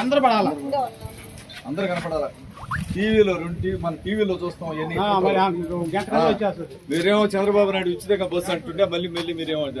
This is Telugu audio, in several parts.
అందరూ పడాలా అందరు కనపడాలి? టీవీలో రెండు టీవీ మన టీవీలో చూస్తాం ఇవన్నీ మీరేమో చంద్రబాబు నాయుడు ఉచితంగా బస్సు అంటుంటే మళ్ళీ మళ్ళీ మీరేమో అది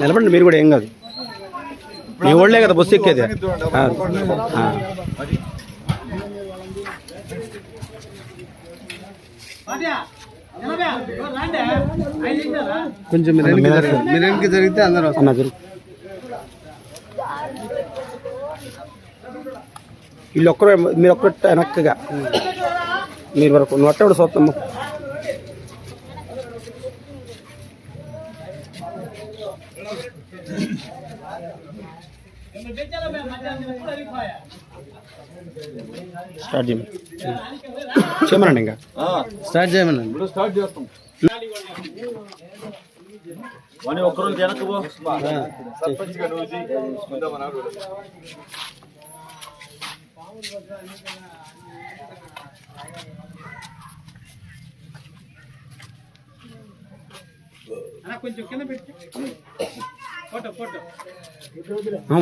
నిలబడండి మీరు కూడా ఏం కాదు. మీ ఓళ్ళే కదా బస్సు ఎక్కేది. కొంచెం మీరు వెనక్కి జరగండి. మీరు వెనక్కి జరిగితే అందరూ అన్న జరుగు. వీళ్ళు ఒక్కరు మీరు ఒక్కరు వెనక్కగా మీరు వరకు నువ్వు అట్టప్పుడు చూస్తాము స్టార్ట్ చేయమని. చేయమనండి ఇంకా. ఆ, స్టార్ట్ చేయమనండి. ఇప్పుడు స్టార్ట్ చేస్తాం. ఒక్కరోజు వెనక్కి పో. సర్పంచ్ అన్న కొంచెం కింద పెట్టి. Photo photo.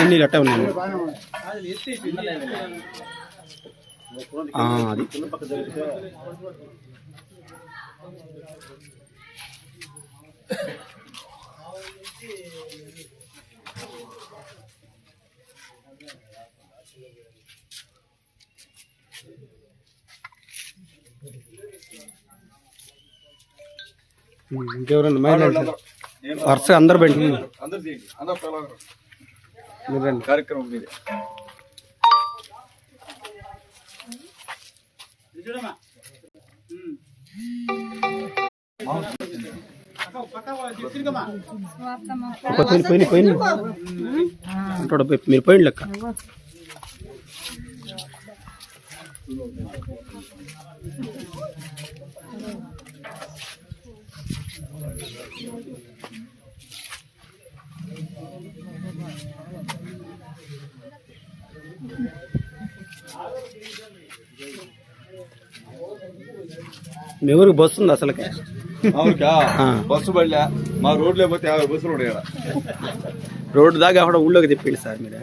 నీళ్ళు అట్టే ఉన్నాను అది ఎత్తి అది. ఇంకెవరన్నా మహిళలు వరుసగా అందరు బండి అందరు చేయండి అందరూ పిలవరు. మీరు రండి కార్యక్రమం మీదే. ఇది చూడమ్మా పక్క పక్క తిరిగమ్మా పోయి పోయి పోయి. అంటాడు పోయి- మీరు పోయిండి లెక్క మీ ఊరికి బస్సు ఉంది అసలుకే? అవునుకా. బస్సు బళ్ళా మా రోడ్లో పోతే యాభై బస్సులు ఉన్నాయి. రోడ్డు దాకా అక్కడ ఊళ్ళోకి తిప్పిండి సార్ మీరు.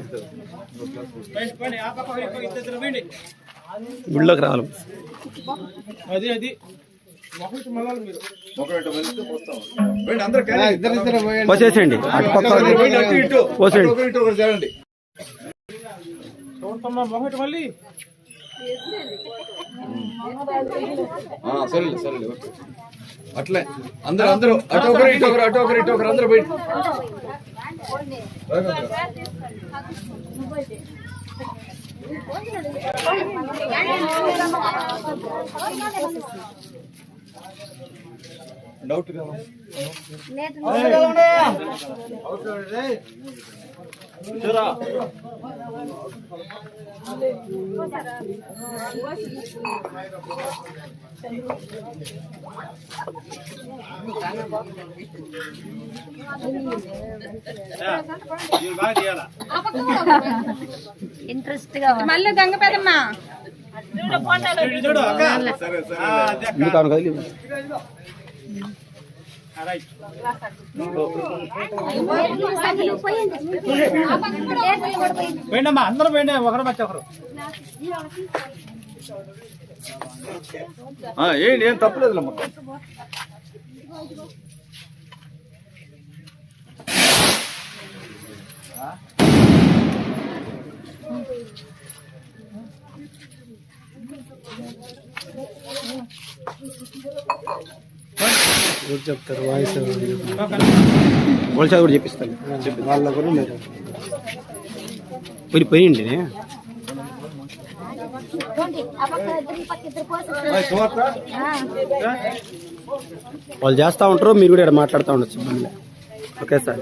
ఊళ్ళోకి రావాలి. అది అది. ఒకటి మళ్ళీ సరే ఒక అటు పక్క పోసేయండి. అట్లే అందరూ అందరూ అటు ఒకరు ఇటు ఒకరు అటు ఒకరు ఇటు ఒకరు అందరూ బయట డౌట్ కదా? ఇంట్రెస్ట్గా. మళ్ళీ దొంగ పెదమ్మా చూడు అక్క. సరే సరే. ఆ, పోయిండమ్మా అందరూ పోయిండి ఒకరు మధ్య ఒకరు. ఏంటి ఏం తప్పలేదు మొత్తం. ఎవరు చెప్తారు? వాయిస్ హోల్సేల్ కూడా చెప్పిస్తాను వాళ్ళ కూడా మీరు పోయి పోయిండి. వాళ్ళు చేస్తూ ఉంటారు మీరు కూడా ఇక్కడ మాట్లాడుతూ ఉండొచ్చు ఇబ్బంది లేదు. Okay sir.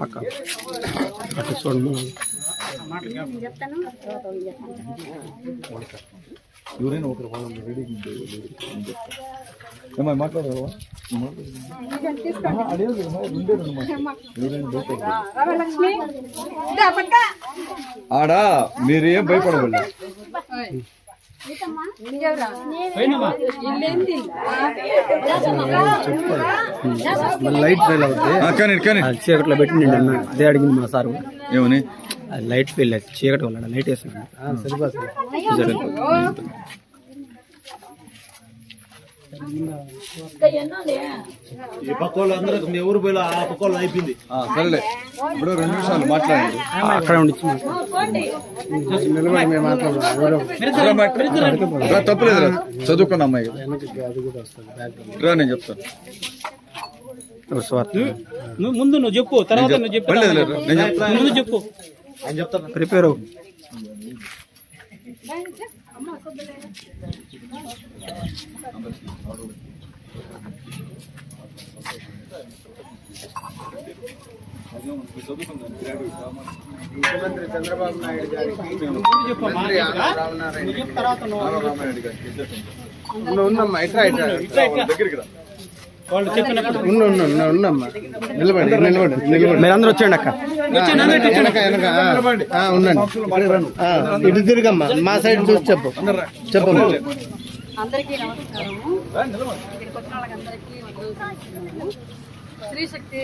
పక్క. అటు చెప్తాను. ఎవరైనా ఒకరు వాళ్ళని రెడీ ఏమో మాట్లాడగలవా? అదే రెండే రెండు ఎవరైనా ఆడా మీరేం మళ్ళీ లైట్ ఫెయిల్ అవుతుంది చీకట్లో అన్న అదే అడిగింది మా సార్. ఏమని లైట్ ఫెయిల్ చీకటి వల్ల లైట్ వేసాను సరిపోతుంది. ఈ పక్క వాళ్ళు అందరూ ఎవరు పోయినా ఆ పక్క వాళ్ళు అయిపోయింది సరేలే. ఇప్పుడు రెండు నిమిషాలు మాట్లాడండి. అక్కడ ఉండి తప్పులేదు రా. చదువుకున్న అమ్మాయి. రా నేను చెప్తాను. ముందు నువ్వు చెప్పు తర్వాత నువ్వు చెప్పు ముందు చెప్పు. ప్రిపేర్ అవ్వు. ముఖ్యమంత్రి చంద్రబాబు నాయుడు గారికి తర్వాత నువ్వు ఉన్న ఉన్నమ్మా ఇట్లా ఇట్లా దగ్గరికి రా. వాళ్ళు చెప్పినప్పుడు ఉన్న ఉన్న ఉన్న ఉన్నమ్మా నిలబడి నిలబడి నిలబడి. మీరందరూ వచ్చేయండి అక్క. వెనక ఉండండి. ఇటు తిరిగమ్మా. మా సైడ్ చూసి చెప్పు. చెప్పమ్మా. అందరికీ నమస్కారము. ఇక్కడికి వచ్చిన వాళ్ళకందరికీ వందనాలు. స్త్రీశక్తి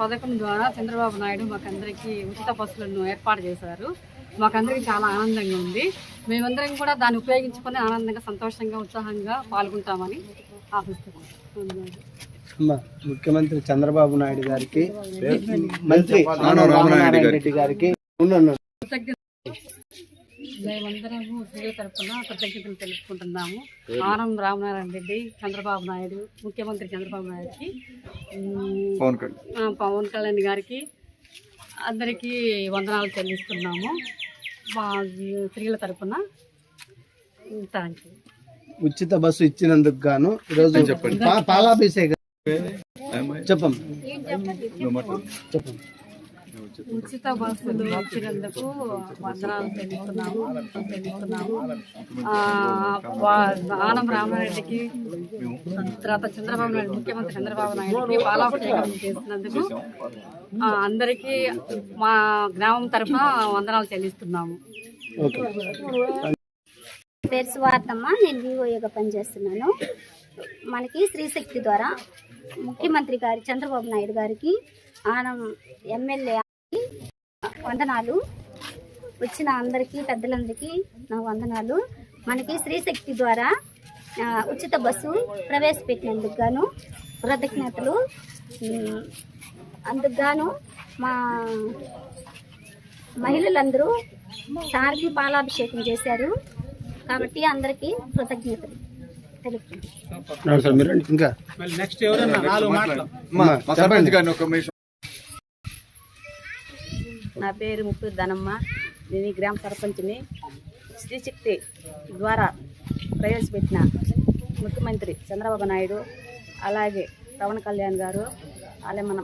పథకం ద్వారా చంద్రబాబు నాయుడు మాకందరికీ ఉచిత బస్సులను ఏర్పాటు చేశారు. మాకందరికీ చాలా ఆనందంగా ఉంది. మేమందరం కూడా దాన్ని ఉపయోగించుకొని ఆనందంగా సంతోషంగా ఉత్సాహంగా పాల్గొంటామని ముఖ్యమంత్రి చంద్రబాబు నాయుడు గారికి మంత్రి. రెడ్డి గారికి. మేమందరము స్త్రీల తరఫున కృతజ్ఞతలు తెలుపుకుంటున్నాము ఆనం రామనారాయణ రెడ్డి చంద్రబాబు నాయుడు ముఖ్యమంత్రి చంద్రబాబు నాయుడుకి పవన్ కళ్యాణ్ గారికి అందరికీ వందనాలు చెల్లిస్తున్నాము మా స్త్రీల తరఫున థ్యాంక్ యూ ఉచిత బస్సు ఇచ్చినందుకు గాను ఈరోజు పా- పాలాభిషేకం. మాట్లాడు చెప్పమ్మా ఉచిత బస్సులు ఇచ్చినందుకు వందనాలు ఆ, వా- ఆనం రామారెడ్డికి తర్వాత చంద్రబాబు నాయుడు ముఖ్యమంత్రి చంద్రబాబు నాయుడుకి పాలాభిషేకం చేసినందుకు ఆ, అందరికీ మా గ్రామం తరఫున వందనాలు చెల్లిస్తున్నాము. ఓకే. పేరు స్వార్థమ్మ నేను వివోఏగా పనిచేస్తున్నాను. మనకి శ్రీశక్తి ద్వారా ముఖ్యమంత్రి గారి చంద్రబాబు నాయుడు గారికి ఆనం ఎమ్మెల్యే వందనాలు. వచ్చిన అందరికీ పెద్దలందరికీ నా వందనాలు. మనకి శ్రీశక్తి ద్వారా ఉచిత బస్సు ప్రవేశపెట్టినందుకు గాను కృతజ్ఞతలు. అందుకు గాను మా మహిళలందరూ సార్కి పాలాభిషేకం చేశారు. కాబట్టి అందరికీ కృతజ్ఞతలు నా పేరు ముప్పు ధనమ్మ. నేను ఈ గ్రామ సర్పంచ్ని శ్రీశక్తి ద్వారా ప్రవేశపెట్టిన ముఖ్యమంత్రి చంద్రబాబు నాయుడు అలాగే పవన్ కళ్యాణ్ గారు అలాగే మన